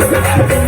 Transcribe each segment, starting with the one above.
Gracias.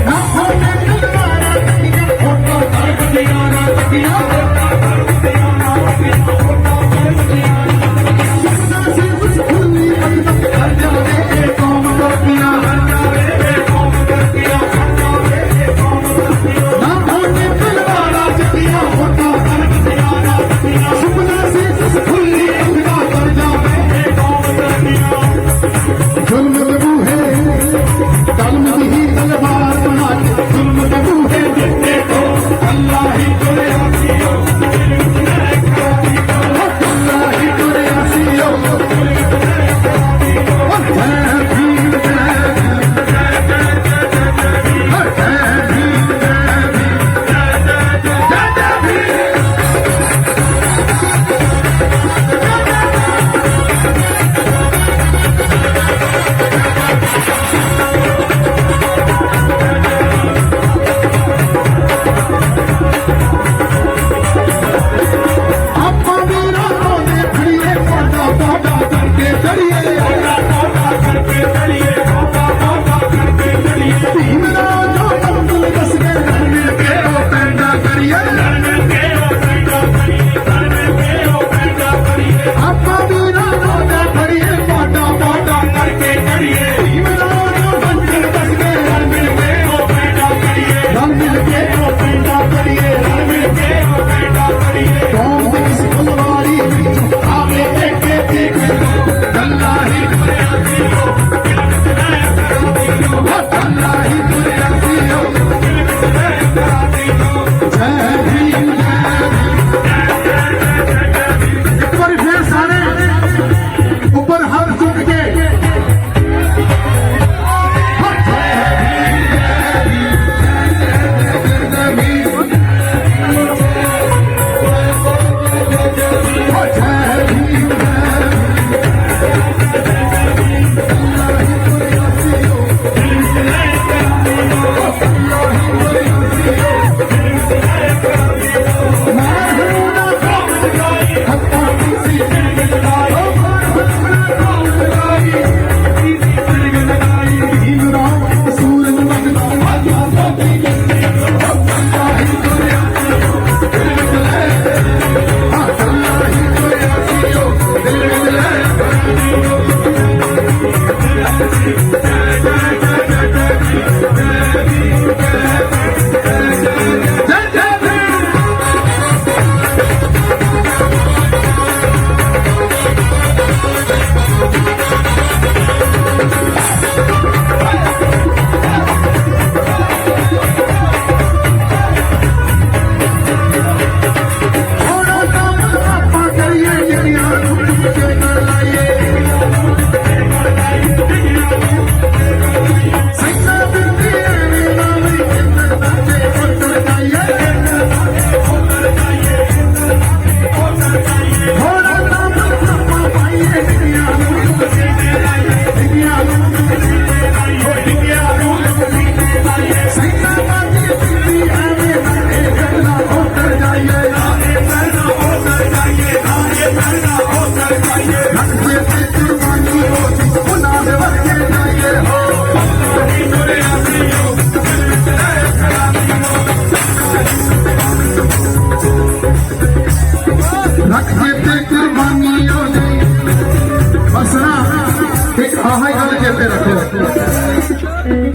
ਚੇਤੇ ਰੱਖੋ।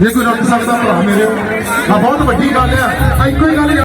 ਜੇ ਕੋਈ ਰੱਖ ਸਕਦਾ ਦਾ ਭਰਾ ਮੇਰੇ ਆ ਬਹੁਤ ਵੱਡੀ ਗੱਲ ਆ। ਇੱਕੋ ਹੀ ਗੱਲ